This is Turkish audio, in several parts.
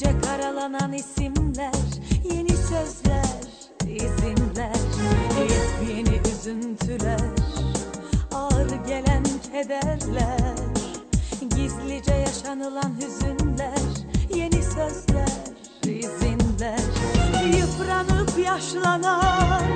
Gece karalanan isimler Yeni sözler, izinler Yepyeni üzüntüler Ağır gelen kederler Gizlice yaşanılan hüzünler Yeni sözler, izinler Yıpranıp yaşlanan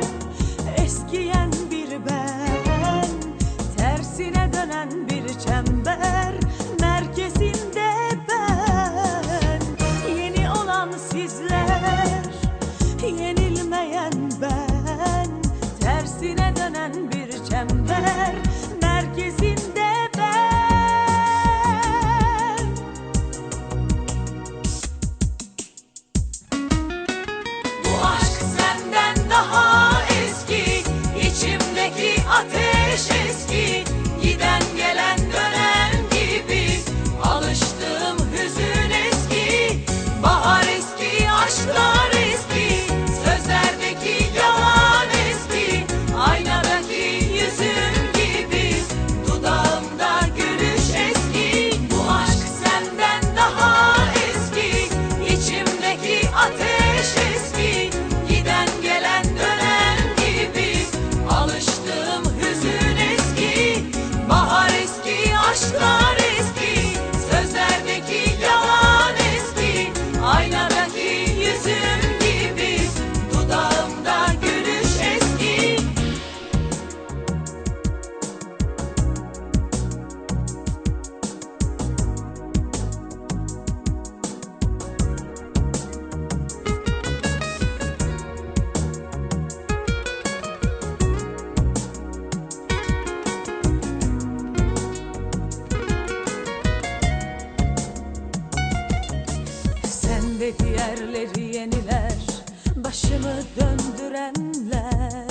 Başımı döndürenler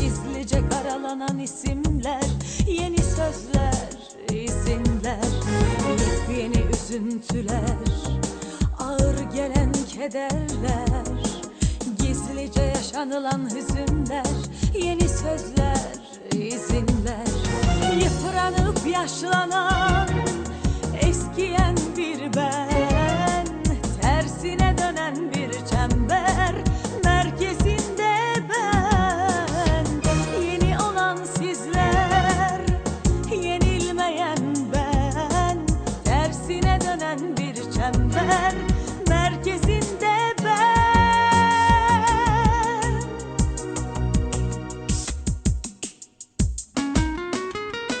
Gizlice karalanan isimler Yeni sözler, izinler Yepyeni üzüntüler Ağır gelen kederler Gizlice yaşanılan hüzünler Yeni sözler, izinler Yıpranıp yaşlanan çember merkezinde ben.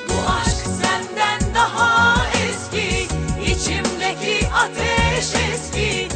Bu aşk senden daha eski içimdeki ateş eski.